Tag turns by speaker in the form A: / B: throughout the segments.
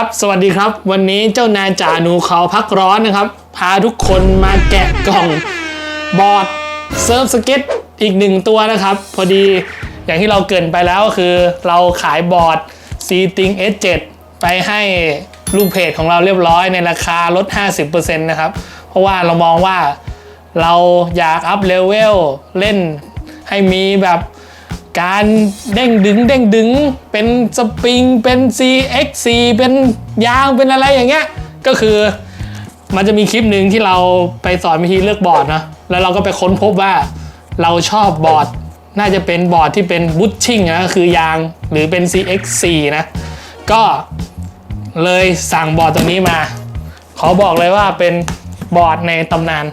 A: ครับ สวัสดีครับ วันนี้เจ้านายจ่าหนูเขาพักร้อนนะครับ พาทุกคนมาแกะกล่องบอร์ดเซิร์ฟสเก็ตอีกหนึ่งตัวนะครับ พอดีอย่างที่เราเกินไปแล้วก็คือ เราขายบอร์ด c t i n g S7 ไปให้ลูกเพจของเราเรียบร้อยในราคาลด 50%นะครับ เพราะว่าเรามองว่าเราอยากอัพเลเวลเล่นให้มีแบบ การเด้งดึงเด้งดึงเป็นสปริงเป็น CX4 เป็นยางเป็นอะไรอย่างเงี้ยก็คือมันจะมีคลิปหนึ่งที่เราไปสอนวิธีเลือกบอร์ดนะแล้วเราก็ไปค้นพบว่าเราชอบบอร์ดน่าจะเป็นบอร์ดที่เป็นบูทชิ่งนะคือยางหรือเป็น CX4 นะก็เลยสั่งบอร์ดตัวนี้มา ขอบอกเลยว่าเป็นบอร์ดในตำนาน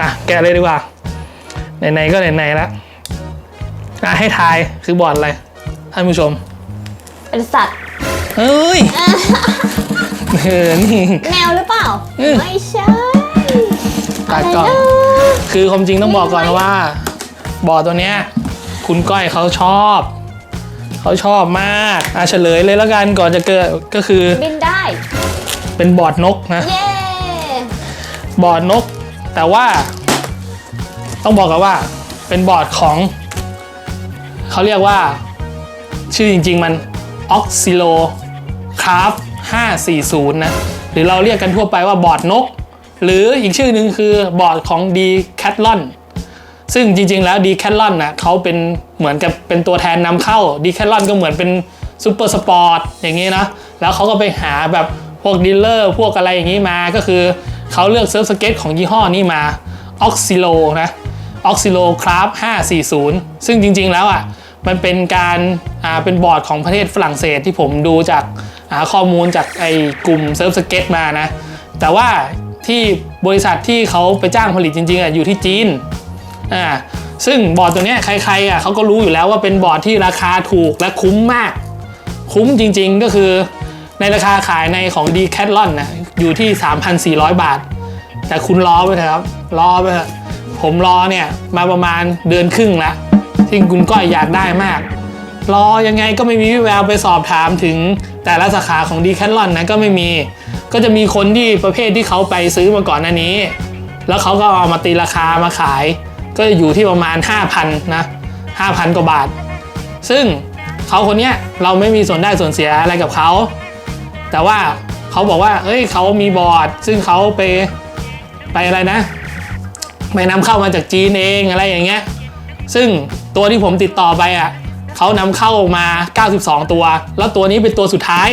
A: อะ แกเลยดีกว่า ไหนๆก็ไหนๆแล้ว อะให้ทายคือบอร์ดอะไรท่านผู้ชม
B: เป็นสัตว์
A: เฮ้ยเออนี่
B: แมวหรือเปล่า
A: อืม
B: ไม่ใช่
A: ตา
B: อะไร
A: กล้อง
B: นะ
A: คือความจริงต้องบอกก่อนนะว่า บอร์ดตัวเนี้ย คุณก้อยเขาชอบ เขาชอบมากอะเฉลยเลยแล้วกันก่อนจะเกิดก็คือ
B: บินได้
A: เป็นบอร์ดนกนะ
B: เย้
A: บอร์ดนก แต่ว่า ต้องบอกกันว่า เป็นบอร์ดของ เขาเรียกว่า ชื่อจริง ๆ มัน Oxilo Craft 540 นะ หรือเราเรียกกันทั่วไปว่าบอร์ดนก หรืออีกชื่อหนึ่งคือบอร์ดของ Decathlon ซึ่งจริง ๆ แล้ว Decathlon นะเขาเป็นเหมือนกับเป็นตัวแทนนำเข้า Decathlon ก็เหมือนเป็นซูเปอร์สปอร์ตอย่างนี้นะ แล้วเขาก็ไปหาแบบพวกดีลเลอร์พวกอะไรอย่างนี้มาก็คือเขาเลือกเซิร์ฟสเก็ตของยี่ห้อนี้มา Oxilo นะ Oxilo Craft 540 ซึ่งจริง ๆ แล้วอะ มันเป็นการอ่าเป็นบอร์ดของประเทศฝรั่งเศสที่ผมดูจากอ่าข้อมูลจากไอ้กลุ่มเซิร์ฟสเก็ตมานะ แต่ว่าที่บริษัทที่เขาไปจ้างผลิตจริงๆอะอยู่ที่จีนอ่าซึ่งบอร์ดตัวเนี้ยใครๆอะเขาก็รู้อยู่แล้วว่าเป็นบอร์ดที่ราคาถูกและคุ้มมาก คุ้มจริงๆก็คือในราคาขายในของ Decathlon นะอยู่ที่ 3,400 บาท แต่คุณรอไปเถอะครับรอไปเถอะผมรอเนี่ยมาประมาณเดือนครึ่งแล้ว ที่คุณก้อยอยากได้มาก รอยังไงก็ไม่มีวี่แววไปสอบถามถึงแต่ละสาขาของ Decathlon นะก็ไม่มี ก็จะมีคนที่ประเภทที่เขาไปซื้อมาก่อนหน้านี้ แล้วเขาก็เอามาตีราคามาขาย ก็อยู่ที่ประมาณ 5,000นะ5,000 กว่าบาท ซึ่งเขาคนนี้เราไม่มีส่วนได้ส่วนเสียอะไรกับเขา แต่ว่าเขาบอกว่า เอ้ยเขามีบอร์ด ซึ่งเขาไปไปอะไรนะ ไปนำเข้ามาจากจีนเองอะไรอย่างเงี้ย ซึ่ง ตัวที่ผมติดต่อไปอะเขานำเข้ามา 92 ตัว แล้วตัวนี้เป็นตัวสุดท้าย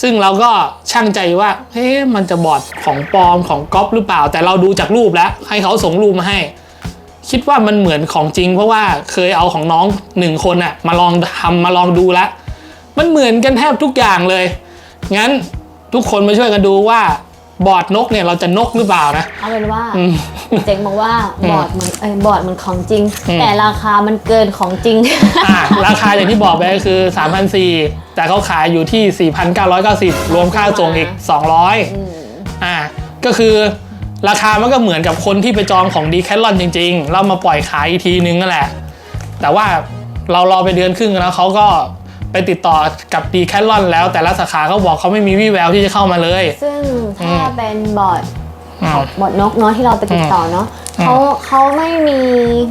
A: ซึ่งเราก็ช่างใจว่าเฮ้มันจะบอดของปลอมของก๊อปหรือเปล่า แต่เราดูจากรูปแล้ว ให้เขาส่งรูปมาให้ คิดว่ามันเหมือนของจริง เพราะว่าเคยเอาของน้องหนึ่งคนอะมาลองทำมาลองดูแล้วมันเหมือนกันแทบทุกอย่างเลย งั้นทุกคนมาช่วยกันดูว่า บอร์ดนกเนี่ยเราจะนกหรือเปล่านะ
B: เอาเป็นว่า
A: อืม
B: เจ๋งบอกว่า
A: อืม
B: บอร์ดมันเอ้ยบอร์ดมันของจริง
A: อืม
B: แต่ราคามันเกินของจริง
A: อะราคาอย่างที่บอกไปก็คือ 3,400แต่เขาขายอยู่ที่ 4,990 รวมค่าส่งอีก 200อ่าก็คือราคามันก็เหมือนกับคนที่ไปจองของ d ีแค t ลอนจริงๆ แล้วมาปล่อยขายอีกทีนึงนั่นแหละ แต่ว่าเรารอไปเดือนครึ่งแล้วเขาก็ ไปติดต่อกับ d ีแค t ลอนแล้วแต่ละสาขาเขาบอกเขาไม่มีวี่แววที่จะเข้ามาเลย
B: ซึ่ง
A: อื
B: ถ้ามเป็นบอร์ด
A: อ้าว
B: บอร์ดนกเนาะที่เราไปติดต่อเนาะ
A: อืม
B: เขาเขาไม่มี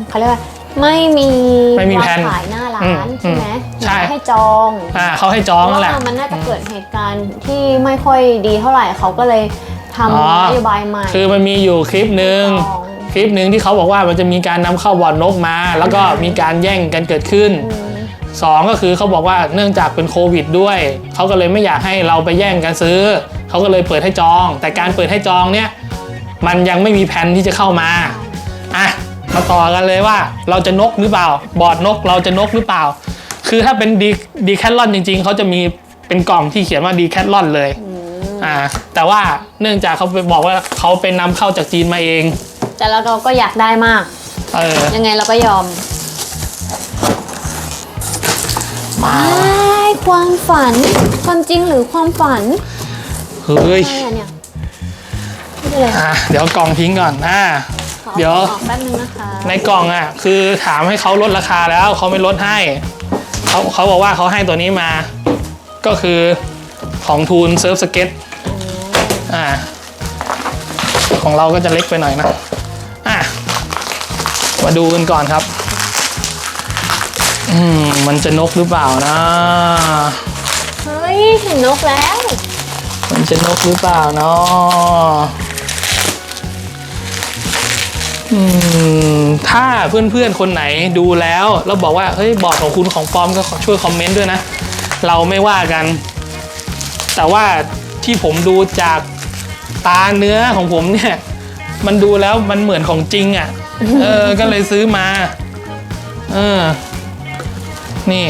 B: เขาเรียกว่าไม่มี
A: ไม่มี
B: วาง
A: แผน
B: ขายหน้าร้า
A: อืม
B: นใช่ไหม
A: อืมใช่
B: ให้จอง
A: อ่าเขาให้จองนั่นแหละ
B: ว่ามันน่าจะเกิดเหตุการณ์ที่ไม่ค่อยดีเท่าไหร่เขาก็เลยทำ
A: อ๋อ
B: นโยบายใหม่
A: คือมันมีอยู่คลิปหนึ่ง
B: จอง
A: คลิปหนึ่งที่เขาบอกว่ามันจะมีการนำเข้าบอร์ดนกมา แล้วก็มีการแย่งกันเกิดขึ้น
B: อืม
A: สองก็คือเขาบอกว่าเนื่องจากเป็นโควิดด้วยเขาก็เลยไม่อยากให้เราไปแย่งกันซื้อเขาก็เลยเปิดให้จอง แต่การเปิดให้จองเนี่ยมันยังไม่มีแผนที่จะเข้ามาอะมาต่อกันเลยว่าเราจะนกหรือเปล่า บอร์ดนกเราจะนกหรือเปล่า คือถ้าเป็นดีดีแคทลอนจริง ๆเขาจะมีเป็นกล่องที่เขียนว่าดีแคทลอนเลยอ่าแต่ว่าเนื่องจากเขาไปบอกว่าเขาเป็นนำเข้าจากจีนมาเอง
B: แต่แล้วเราก็อยากได้มาก
A: เออ
B: ยังไงเราก็ยอม
A: มา
B: ไอ้ความฝัน ความจริงหรือความฝัน
A: เฮ้ย
B: อะไรอะเนี่ยไม่เป็นไร
A: อะเดี๋ยวกล่องทิ้งก่อนอ่า
B: ขอ
A: เดี๋ยว
B: ออกแป๊บนึงนะคะ
A: ในกล่องอะ คือถามให้เขาลดราคาแล้วเขาไม่ลดให้เขาเขาบอกว่าเขาให้ตัวนี้มา ก็คือของทูนเซิร์ฟสเก็ตอ่า ของเราก็จะเล็กไปหน่อยนะอะมาดูกันก่อนครับ อืมมันจะนกหรือเปล่านะ
B: เฮ้ยเห็นนกแล้ว
A: มันจะนกหรือเปล่าเนาะอืมถ้าเพื่อนๆคนไหนดูแล้วแล้วบอกว่าเฮ้ยบอร์ดของคุณของปลอมก็ช่วยคอมเมนต์ด้วยนะ เราไม่ว่ากัน แต่ว่าที่ผมดูจากตาเนื้อของผมเนี่ย มันดูแล้วมันเหมือนของจริงอะ่ะ เออ ก็เลยซื้อมา เออ นี่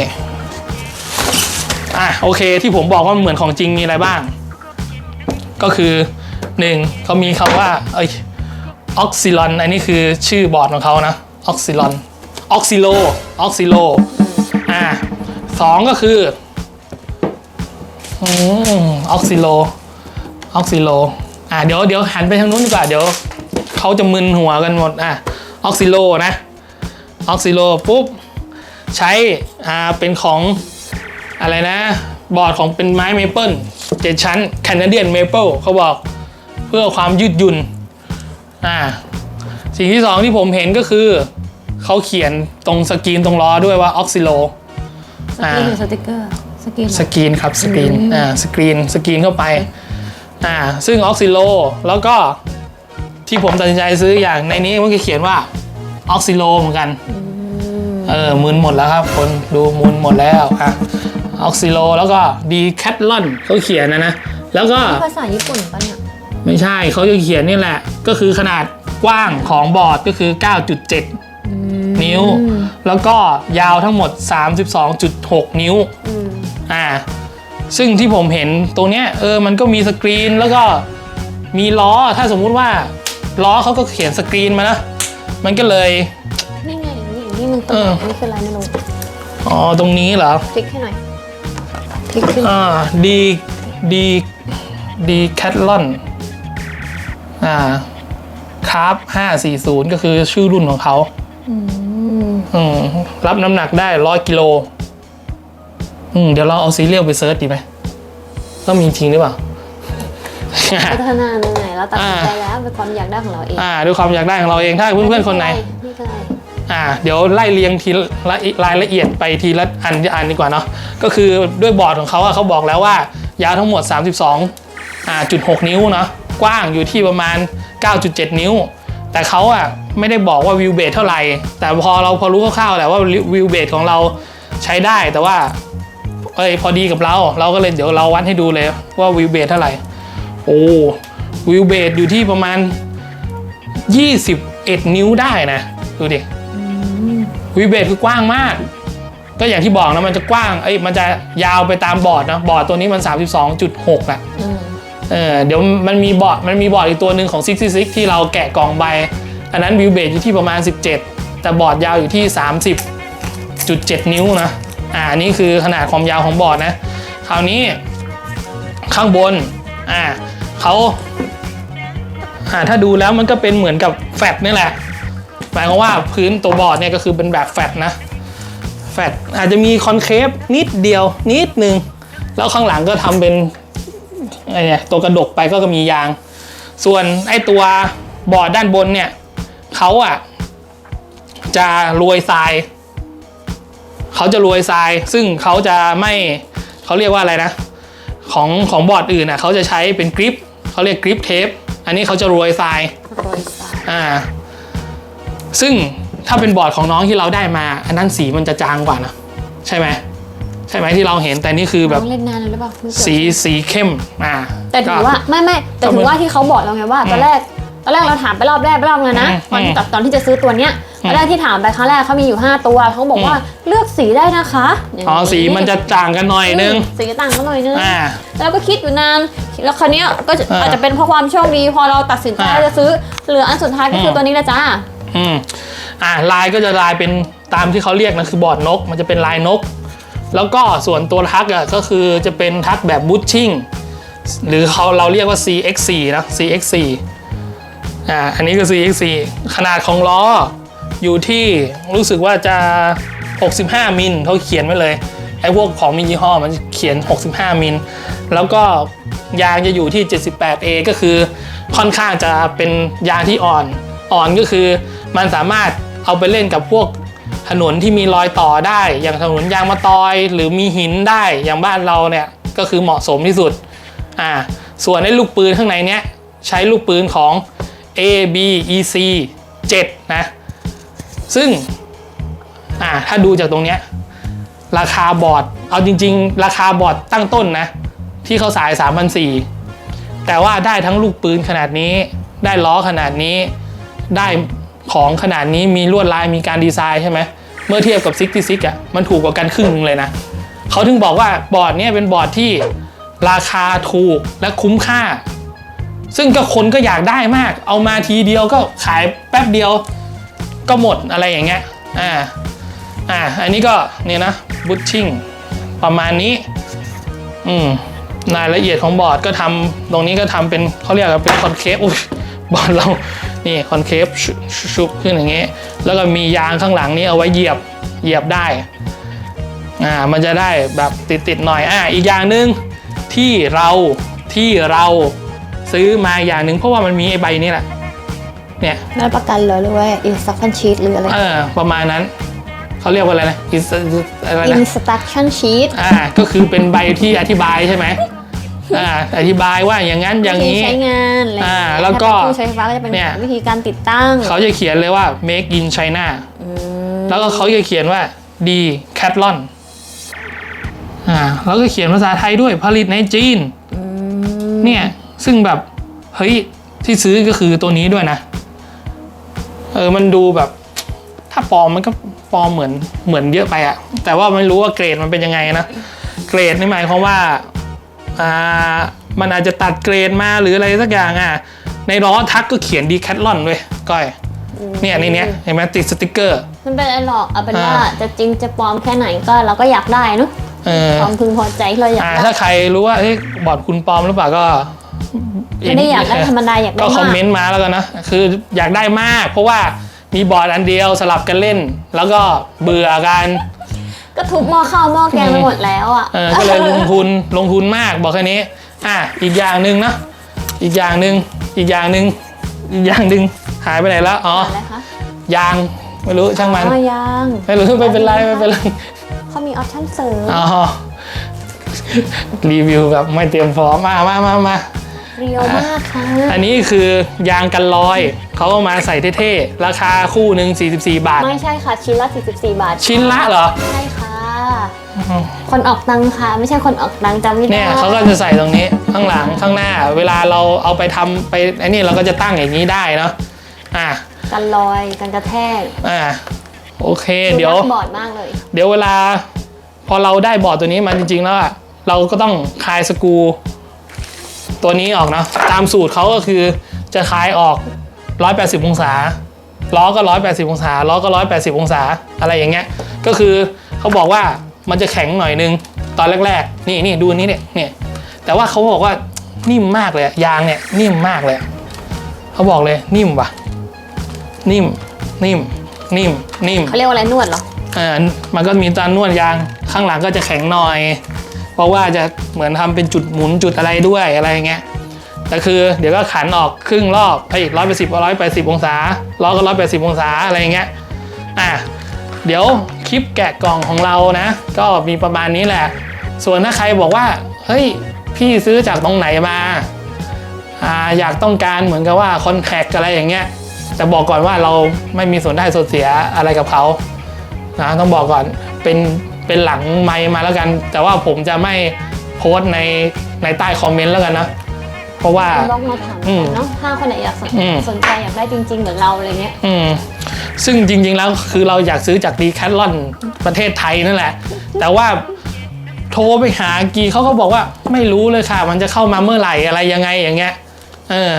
A: อะโอเคที่ผมบอกว่ามันเหมือนของจริงมีอะไรบ้าง ก็คือหนึ่งเขามีคำว่าเอ้ยออกซิลอนอันนี้คือชื่อบอร์ดของเขานะออกซิลอนออกซิโลออกซิโลอะสองก็คือออกซิโลออกซิโลอะเดี๋ยวเดี๋ยวหันไปทางนู้นดีกว่าเดี๋ยวเขาจะมึนหัวกันหมดอะออกซิโลนะออกซิโลปุ๊บ ใช้อ่าเป็นของอะไรนะ บอร์ดของเป็นไม้เมเปิลเจ็ดชั้นแคนาเดียนเมเปิลเขาบอกเพื่อความยืดหยุ่นอ่าสิ่งที่สองที่ผมเห็นก็คือ เขาเขียนตรงสกรีนตรงล้อด้วยว่าออกซิโล
B: สกรีนหรือสติกเกอร์สกรีนเหร
A: ส
B: อก
A: รีนครับสกรีนอ่าสกรีนสกรีนเข้าไปอ่าซึ่งออกซิโลแล้วก็ที่ผมตัดสินใจซื้ออย่างในนี้มันก็เขียนว่าออกซิโลเหมือนกัน เออมึนหมดแล้วครับคนดูมึนหมดแล้วอะออกซิโลแล้วก็ดีแคทลอนเขาเขียนนะนะ แล้วก็
B: ภาษาญี่ปุ่นปะเนี่ย
A: ไม่ใช่เขาจะเขียนนี่แหละ ก็คือขนาดกว้างของบอร์ดก็คือ 9.7 นิ้ว แล้วก็ยาวทั้งหมด 32.6 นิ้ว
B: อืม
A: อ่าซึ่งที่ผมเห็นตรงเนี้ยเออมันก็มีสกรีนแล้วก็มีล้อถ้าสมมุติว่าล้อเขาก็เขียนสกรีนมานะ มันก็เลย
B: นี่ไง นี่นี่มันตรง
A: เออ
B: อันนี้คืออะไรไม่รู้
A: อ๋อตรงนี้เหรอ
B: คลิกให้หน่อยคลิกขึ้น
A: อ่าดีดีดีแคทลอนอ่าคราฟ540 ก็คือชื่อรุ่นของเขา
B: อืม
A: อืมรับน้ำหนักได้ร้อยกิโลอืมเดี๋ยวเราเอาซีเรียลไปเซิร์ชดีไหมต้องมีจริงหรือเปล่า
B: พัฒนายังไงเราตัดสินใจ
A: อ่า
B: แล้วเป็นความอยากได้ของเราเอง
A: อ่าด้วยความอยากได้ของเราเองถ้าเพื่อนๆคนไหน
B: นี่ก็ได้
A: อ่าเดี๋ยวไล่เรียงทีละรายละเอียดไปทีละอันอันดีกว่าเนาะก็คือด้วยบอร์ดของเขาอะเขาบอกแล้วว่ายาวทั้งหมด 32อ่าจุด6นิ้วเนาะกว้างอยู่ที่ประมาณ 9.7 นิ้ว แต่เขาอะไม่ได้บอกว่าวิวเบสเท่าไหร่ แต่พอเราพอรู้คร่าวๆแหละว่าวิวเบสของเราใช้ได้แต่ว่าเอ้ยพอดีกับเรา เราก็เลยเดี๋ยวเราวัดให้ดูเลยว่าวิวเบสเท่าไหร่ โอ้วิวเบสอยู่ที่ประมาณ 21 นิ้วได้นะ ดูดิ วิวเบสคือกว้างมาก ก็อย่างที่บอกนะมันจะกว้าง เอ้ยมันจะยาวไปตามบอร์ดนะบอร์ดตัวนี้มัน 32.6อะ
B: อืม
A: เออเดี๋ยวมันมีบอร์ดมันมีบอร์ดอีกตัวหนึ่งของ 66 ที่เราแกะกล่องใบ อันนั้นวิวเบสอยู่ที่ประมาณ 17 แต่บอร์ดยาวอยู่ที่ 30.7 นิ้วนะอ่าอันนี้คือขนาดความยาวของบอร์ดนะ คราวนี้ข้างบนอ่าเขาอ่าถ้าดูแล้วมันก็เป็นเหมือนกับแฟลตนี่แหละ หมายความว่าพื้นตัวบอร์ดเนี่ยก็คือเป็นแบบแฟลตนะ แฟลตอาจจะมีคอนเคฟนิดเดียวนิดนึง แล้วข้างหลังก็ทำเป็นไอ้เนี่ยตัวกระดกไปก็มียาง ส่วนไอ้ตัวบอร์ดด้านบนเนี่ยเขาอะจะโรวยทรายเขาจะโรวยทราย ซึ่งเขาจะไม่เขาเรียกว่าอะไรนะ ของของบอร์ดอื่นอะเขาจะใช้เป็นกริปเขาเรียกกริปเทปอันนี้เขาจะโรวยทราย
B: โรยสาย
A: อ่า ซึ่งถ้าเป็นบอร์ดของน้องที่เราได้มา อันนั้นสีมันจะจางกว่านะใช่ไหมใช่ไหมที่เราเห็นแต่นี่คือแบบ
B: น้องเล่นนานเลยหรือเปล่าเพิ่งเกิด
A: สีสีเข้มอ่า
B: แต่ถือ
A: ก็
B: ว่าไม่ไม่แต่
A: ก็
B: ถื
A: มั
B: อนว่าที่เขาบอกเราไงว่าตอนแรกตอนแรกเราถามไปรอบแรกไปรอบเลยนะ
A: อืม
B: ตอนที่ตอนที่จะซื้อตัวเนี้ย
A: อืม
B: ตอนแรกที่ถามไปครั้งแรกเขามีอยู่ 5 ตัวเขาบอกว่าเลือกสีได้นะคะย่าง
A: อ๋อสีมันจะจางกันหน่อยนึง
B: สีต่างกันหน่อยนึง
A: อ่า
B: แล้วก็คิดอยู่นานแล้วคราวเนี้ยก็จะ
A: อ่า
B: อาจจะเป็นเพราะความโชคดี พอเราตัดสินใจ
A: อ่า
B: จะซื้อเหลืออันสุดท้ายก็คืออ
A: ม
B: ตัวนี้แหละจ้า
A: อืมอ่าลายก็จะลายเป็นตามที่เขาเรียกนะคือบอร์ดนก มันจะเป็นลายนก แล้วก็ส่วนตัวทักอะก็คือจะเป็นทักแบบบูทชิ่งหรือเขาเราเรียกว่า CX4 นะ CX4 อ่าอันนี้คือ CX4 ขนาดของล้ออยู่ที่รู้สึกว่าจะ 65 มิลเขาเขียนไว้เลยไอ้พวกของมียี่ห้อมันเขียน 65 มิล แล้วก็ยางจะอยู่ที่ 78A ก็คือค่อนข้างจะเป็นยางที่อ่อน อ่อนก็คือ มันสามารถเอาไปเล่นกับพวกถนนที่มีรอยต่อได้ อย่างถนนยางมะตอย หรือมีหินได้อย่างบ้านเราเนี่ยก็คือเหมาะสมที่สุดอ่าส่วนไอ้ลูกปืนข้างในเนี้ยใช้ลูกปืนของ A B E C 7 นะ ซึ่งอ่าถ้าดูจากตรงเนี้ยราคาบอร์ด เอาจริง ๆ ราคาบอร์ดตั้งต้นนะ ที่เขาสาย 3,400แต่ว่าได้ทั้งลูกปืนขนาดนี้ ได้ล้อขนาดนี้ ได้ ของขนาดนี้มีลวดลายมีการดีไซน์ใช่ไหมเมื่อเทียบกับ66อะมันถูกกว่ากันครึ่งนึงเลยนะเขาถึงบอกว่าบอร์ดเนี้ยเป็นบอร์ดที่ราคาถูกและคุ้มค่า ซึ่งก็คนก็อยากได้มาก เอามาทีเดียวก็ขายแป๊บเดียวก็หมดอะไรอย่างเงี้ยอ่าอ่าอันนี้ก็เนี่ยนะบูทชิ่งประมาณนี้อืมรายละเอียดของบอร์ดก็ทำตรงนี้ก็ทำเป็นเขาเรียกว่าเป็นคอนเคฟอุ้ยบอร์ดเรา นี่คอนเคฟชุชุบขึ้นอย่างเงี้ยแล้วก็มียางข้างหลังนี้เอาไว้เหยียบเหยียบได้อ่ามันจะได้แบบติดติดๆหน่อยอ่าอีกอย่างหนึ่งที่เราที่เราซื้อมาอย่างหนึ่งเพราะว่ามันมีไอ้ใบนี้แหละเนี่ย
B: ไม่รับประกันเหรอหรือว่า instruction sheet หรืออะไร
A: เออประมาณนั้นเขาเรียกว่าอะไรนะอินอะไรนะ
B: instruction sheet
A: อ่าก็คือเป็นใบที่อธิบายใช่ไหม อ่าอธิบายว่าอย่างนั้นอย่าง
B: วิธี
A: นี้
B: ใช้งานอะไร
A: อ่า
B: อย่างเงี้ย
A: แล้วก็
B: ถ้าเป็นผู้ใช้ไฟฟ้าก็จะเป็น
A: เนี่ย
B: วิธีการติดตั้ง
A: เขาจะเขียนเลยว่า make in China
B: อืม
A: แล้วก็เขาจะเขียนว่า D Catlon อ่าแล้วก็เขียนภาษาไทยด้วยผลิตในจีน
B: อืม
A: เนี่ยซึ่งแบบ เฮ้ย ที่ซื้อก็คือตัวนี้ด้วยนะ เออมันดูแบบ ถ้าปลอมมันก็ปลอมเหมือนเหมือนเยอะไปอะแต่ว่าไม่รู้ว่าเกรดมันเป็นยังไงนะ เกรดนี่หมายความว่าอ่า มันอาจจะตัดเกรดมาหรืออะไรสักอย่างอะ ในล้อทักก็เขียนดีแคทลอนด้วยก้อยเนี่ยในเนี้ยเห็นไหมติดสติกเกอร์
B: มันเป็นอะไรหรอกเอาเป็น
A: อ่า
B: ว่าจะจริงจะปลอมแค่ไหนก็เราก็อยากได้เนอะ
A: เออ
B: ความพึงพอใจที่เราอยาก
A: อ่า
B: ได้
A: ถ้าใครรู้ว่าเฮ้ยบอร์ดคุณปลอมหรือเปล่าก็
B: ไม่ได้อยากได้ธรรมดาอยากได้
A: ก็คอม
B: มาก
A: เมนต์มาแล้วกันนะคืออยากได้มาก เพราะว่ามีบอร์ดอันเดียวสลับกันเล่น แล้วก็เบื่อกัน
B: ก็ทุบหม้อข้าวหม้อแกงไปหมดแล้วอะ
A: เออก็เลยลงทุนลงทุนมากบอกแค่นี้ อะอีกอย่างหนึ่งเนอะอีกอย่างหนึ่งอีกอย่างหนึ่งอีกอย่างหนึ่งหายไปไหนแล้วอ๋อ
B: อะไรคะ
A: ยางไม่รู้ช่างมัน
B: อ๋อยัง
A: ไม่รู้ไม่เป็นไรไม่เป็นไร
B: เขามีออปชั่นเสริม
A: อ๋อรีวิวแบบไม่เตรียมพร้อมมามามามา
B: เรียวมากค่ะ
A: อันนี้คือยางกันรอยเขาเอามาใส่เท่ๆ ราคาคู่หนึ่ง44 บาท
B: ไม่ใช่ค่ะ ชิ้นละ 44 บาท
A: ชิ้นละเหรอ
B: ใช่ค่ะ คนออกตังค่ะ ไม่ใช่คนออกตังจำไม่ได้
A: เนี่ยเขาก็จะใส่ตรงนี้ข้างหลังข้างหน้า เวลาเราเอาไปทำไปไอ้นี่เราก็จะตั้งอย่างนี้ได้เนาะอะ
B: กันลอยกันกระแทก
A: อะโอเค เดี๋ยว
B: นักบอร์ดมากเลย
A: เดี๋ยวเวลา พอเราได้บอร์ดตัวนี้มาจริงๆแล้วอะเราก็ต้องคลายสกรูตัวนี้ออกเนาะตามสูตรเขาก็คือจะคลายออก 180 องศาล้อก็ 180 องศาล้อก็ 180 องศาอะไรอย่างเงี้ยก็คือเขาบอกว่า มันจะแข็งหน่อยนึงตอนแรกๆ นี่นี่ดูอันนี้เนี่ยเนี่ยแต่ว่าเขาบอกว่านิ่มมากเลยอะยางเนี่ยนิ่มมากเลยอะเขาบอกเลยนิ่มว่ะ นิ่ม นิ่ม นิ่ม นิ่ม
B: เขาเรียกว่าอะไรนวดเหรอ
A: เออมันก็มีตอนนวดยางข้างหลังก็จะแข็งหน่อย เพราะว่าจะเหมือนทำเป็นจุดหมุนจุดอะไรด้วยอะไรอย่างเงี้ยแต่คือเดี๋ยวก็ขันออกครึ่งรอบไอ้ร้อยแปดสิบร้อยแปดสิบองศาล้อก็ร้อยแปดสิบองศาอะไรอย่างเงี้ยอะ เดี๋ยวคลิปแกะกล่องของเรานะ ก็มีประมาณนี้แหละ ส่วนถ้าใครบอกว่า เฮ้ย พี่ซื้อจากตรงไหนมาอ่าอยากต้องการเหมือนกับว่าคอนแทคอะไรอย่างเงี้ยแต่บอกก่อนว่าเราไม่มีส่วนได้ส่วนเสียอะไรกับเขานะต้องบอกก่อนเป็นเป็นหลังไมค์มาแล้วกัน แต่ว่าผมจะไม่โพสในในใต้คอมเมนต์แล้วกันนะ เพราะว่า
B: บล็อกมาถาม
A: อืม
B: กันเนาะถ้าคนไหนอยากสน
A: อืม
B: สนใจอยากได้จริง ๆ เหมือนเราอะไรเงี้ย
A: อืมซึ่งจริง ๆ แล้วคือเราอยากซื้อจากดีแคทลอนประเทศไทยนั่นแหละ แต่ว่าโทรไปหากีเขาก็บอกว่าไม่รู้เลยค่ะ มันจะเข้ามาเมื่อไหร่อะไรยังไงอย่างเงี้ยเออ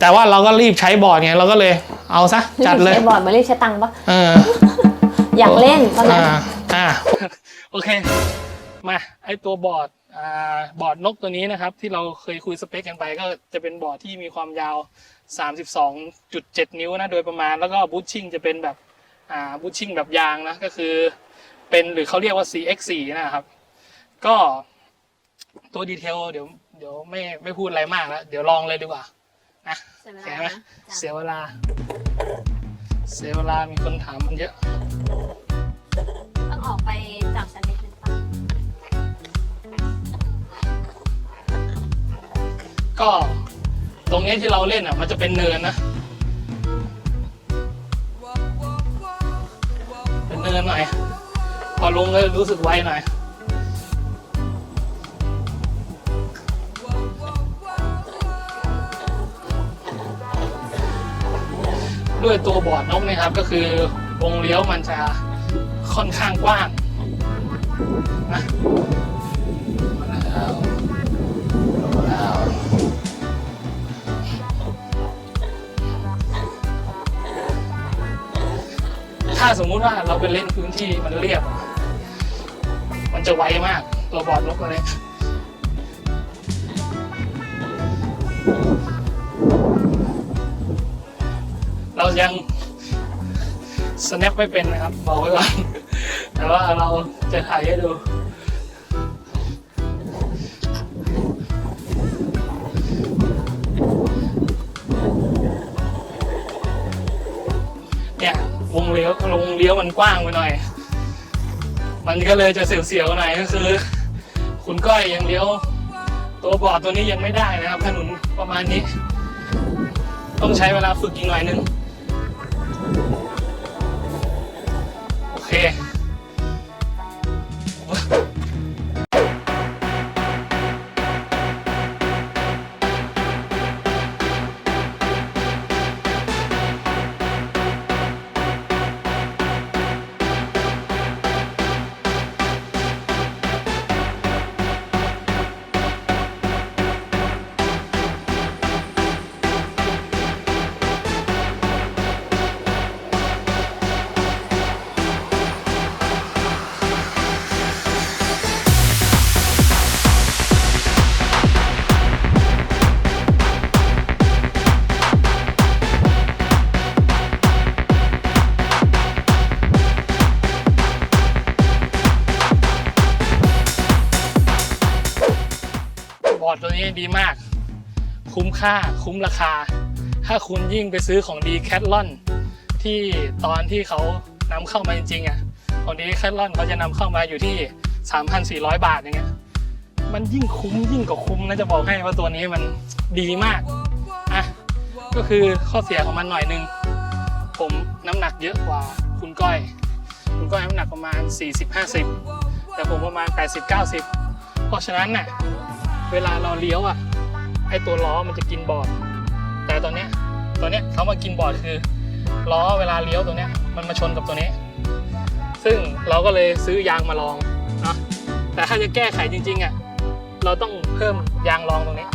A: แต่ว่าเราก็รีบใช้บอร์ดไงเราก็เลยเอาซะจัดเลย
B: ใช้บอร์ดมาเรียกใช้ตังค์ปะ
A: เออ
B: อยากเล่นตอนนั้น
A: อ่าอ่าโอเค มาไอตัวบอร์ดอ่า บอร์ดนกตัวนี้นะครับ ที่เราเคยคุยสเปคกันไป ก็จะเป็นบอร์ดที่มีความยาว 32.7 นิ้วนะโดยประมาณแล้วก็บูชชิ่งจะเป็นแบบอ่าบูชชิ่งแบบยางนะก็คือเป็นหรือเขาเรียกว่า CX4 นะครับ ก็ตัวดีเทลเดี๋ยวเดี๋ยวไม่ไม่พูดอะไรมากแล้วเดี๋ยวลองเลยดีกว่านะ
B: เสียเว
A: เสีย
B: ลา
A: ไหม
B: นะจ้ะ
A: เสียเวลา เสียเวลามีคนถามมันเยอะ
B: ต้องออกไป ก็
A: ตรงนี้ที่เราเล่นอะ มันจะเป็นเนินนะ เป็นเนินหน่อยพอลงเลยรู้สึกไวหน่อยด้วยตัวบอร์ดนกนะครับก็คือวงเลี้ยวมันจะค่อนข้างกว้างนะ ถ้าสมมุติว่าเราไปเล่นพื้นที่มันเรียบ มันจะไวมาก ตัวบอร์ดลกเลยเรายังสแนปไม่เป็นนะครับ บอกไว้ก่อนแต่ว่าเราจะถ่ายให้ดู วงเลี้ยววงเลี้ยวมันกว้างไปหน่อย มันก็เลยจะเสียวๆหน่อยก็คือ คุณก้อยยังเลี้ยว ตัวบอร์ดตัวนี้ยังไม่ได้นะครับถนนประมาณนี้ ต้องใช้เวลาฝึกอีกหน่อยนึงโอเค ดีมาก คุ้มค่าคุ้มราคา ถ้าคุณยิ่งไปซื้อของดีแคทลอนที่ตอนที่เขานำเข้ามาจริงๆอะของดีแคทลอนเขาจะนำเข้ามาอยู่ที่ 3,400 บาทอย่างเงี้ยมันยิ่งคุ้มยิ่งกว่าคุ้มนะจะบอกให้ว่าตัวนี้มันดีมากอะก็คือข้อเสียของมันหน่อยนึง ผมน้ำหนักเยอะกว่าคุณก้อย คุณก้อยน้ำหนักประมาณ 40-50 แต่ผมประมาณ 80-90 เพราะฉะนั้นน่ะ เวลาเราเลี้ยวอะไอตัวล้อมันจะกินบอร์ดแต่ตอนเนี้ยตัวเนี้ยเขามากินบอร์ดคือล้อเวลาเลี้ยวตัวเนี้ยมันมาชนกับตัวนี้ ซึ่งเราก็เลยซื้อยางมาลองเนาะแต่ถ้าจะแก้ไขจริงๆอะเราต้องเพิ่มยางรองตรงนี้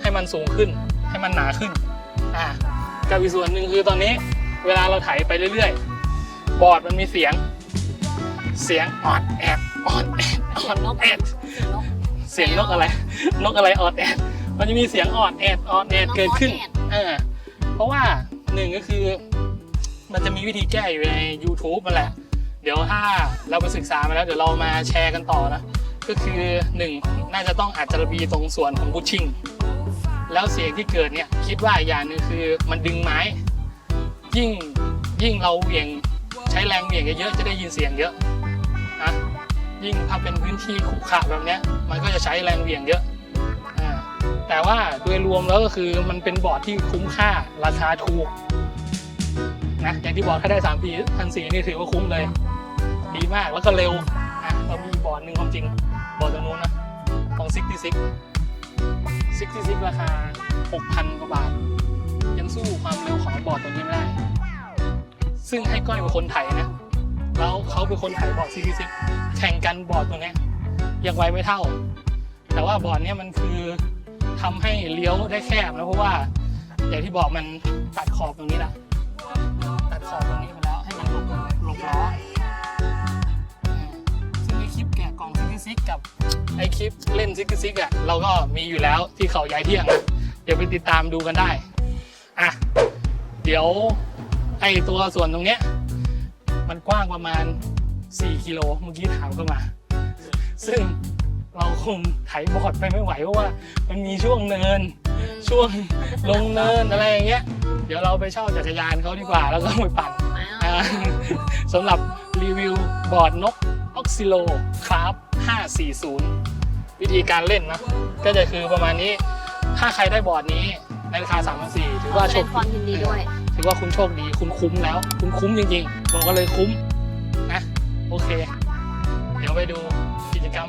A: ให้มันสูงขึ้น ให้มันหนาขึ้นอ่ากับอีกส่วนหนึ่งคือตอนนี้ เวลาเราไถไปเรื่อยๆ บอร์ดมันมีเสียง เสียงออดแอดออดแอดออดแอด
B: เสียงนก
A: เสียงนกอะไร นกอะไรออดแอดมันจะมีเสียงออดแอดออดแอด
B: นก
A: เกิดขึ้น
B: ออดแอด
A: เออเพราะว่าหนึ่งก็คือ มันจะมีวิธีแก้อยู่ใน YouTube มาแหละ เดี๋ยวถ้าเราไปศึกษามาแล้ว เดี๋ยวเรามาแชร์กันต่อนะ ก็คือหนึ่งน่าจะต้องอาจจะระบีตรงส่วนของบูชชิ่งแล้วเสียงที่เกิดเนี่ยคิดว่าอย่างหนึงคือมันดึงไม้ ยิ่งยิ่งเราเหวี่ยงใช้แรงเหวี่ยงเยอะๆจะได้ยินเสียงเยอะนะ ยิ่งถ้าเป็นพื้นที่ขรุขระแบบนี้มันก็จะใช้แรงเหวี่ยงเยอะแต่ว่าโดยรวมแล้วก็คือมันเป็นบอร์ดที่คุ้มค่าราคาถูกนะอย่างที่บอกถ้าได้3ามปีพันสี่นี่ถือว่าคุ้มเลย ดีมากแล้วก็เร็วอะเรามีบอร์ดหนึ่งความจริง บอร์ดตัวนู้นนะของ66 66ราคา 6,000 กว่าบาท ยังสู้ความเร็วของบอร์ดตัวนี้ไม่ได้ ซึ่งให้ก้อยเป็นคนไถนะ แล้วเขาเป็นคนไถบอร์ด CP6 แข่งกันบอร์ดตัวนี้ยังไวไม่เท่า แต่ว่าบอร์ดเนี้ยมันคือทำให้เลี้ยวได้แคบนะเพราะว่าอย่างที่บอกมันตัดขอบตรงนี้ละตัดขอบตรงนี้ไปแล้วให้มันหลบหลบล้ออืมซึ่งไอคลิปแกะกล่องซิกซิกกับไอคลิปเล่นซิกซิกอะเราก็มีอยู่แล้วที่เขาย้ายเที่ยงนะเดี๋ยวไปติดตามดูกันได้อะเดี๋ยวไอตัวส่วนตรงเนี้ยมันกว้างประมาณ 4กิโลเมื่อกี้ถามเข้ามา ซึ่งเราคงไถบอร์ดไปไม่ไหวเพราะว่า มันมีช่วงเนิน ช่วงลงเนินอะไรอย่างเงี้ย เดี๋ยวเราไปเช่าจักรยานเขาดีกว่า แล้วก็ไปปั่นอ่าสำหรับรีวิวบอร์ดนกออกซิโลคราฟ540 วิธีการเล่นนะ ก็จะคือประมาณนี้ ถ้าใครได้บอร์ดนี้ในราคา3 4 0 0ถือว่าโช
B: แสด
A: ค
B: งความยินดีด้วย
A: ถือว่าคุณโชคดี คุณคุ้มแล้ว คุณคุ้มจริงๆ บอกกันเลยคุ้มนะ โอเค เดี๋ยวไปดูกิจกรรม